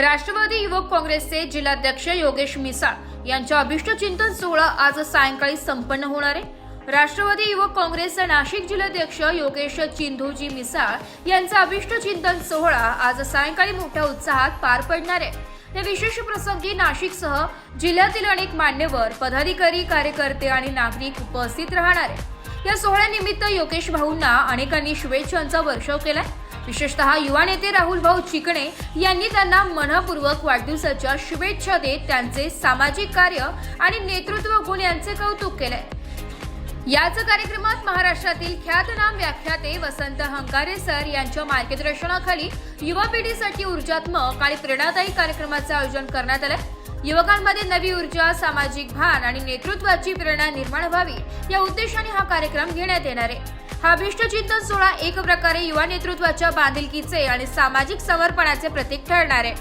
राष्ट्रवादी युवक काँग्रेसचे जिल्हाध्यक्ष योगेश मिसाळ यांच्या अभिष्टचिंतन सोहळा आज सायंकाळी संपन्न होणार आहे. राष्ट्रवादी युवक काँग्रेसचे नाशिक जिल्हाध्यक्ष योगेश चिंधोजी मिसाळ यांचा अभिष्ट चिंतन सोहळा आज सायंकाळी मोठ्या उत्साहात पार पडणार आहे. या विशेष प्रसंगी नाशिकसह जिल्ह्यातील अनेक मान्यवर पदाधिकारी कार्यकर्ते आणि नागरिक उपस्थित राहणार आहे या सोहळ्यानिमित्त योगेश भाऊंना अनेकांनी शुभेच्छांचा वर्षाव केलाय. विशेषतः युवा नेते राहुल भाऊ चिकणे यांनी त्यांना मनपूर्वक वाढदिवसाच्या शुभेच्छा देत त्यांचे सामाजिक कार्य आणि नेतृत्व गुण यांचे कौतुक केले. याच कार्यक्रमात महाराष्ट्रातील ख्यातनाम व्याख्याते वसंत हंकारे सर यांच्या मार्गदर्शनाखाली युवा पिढीसाठी ऊर्जात्मक आणि प्रेरणादायी कार्यक्रमाचे आयोजन करण्यात आले. युवकांमध्ये नवी ऊर्जा सामाजिक भान आणि नेतृत्वाची प्रेरणा निर्माण व्हावी या उद्देशाने हा कार्यक्रम घेण्यात येणार आहे. हा अभिष्ट चिंतन सोहळा एक प्रकारे युवा नेतृत्वाच्या बांधिलकीचे आणि सामाजिक समर्पणाचे प्रतीक ठरणार आहे.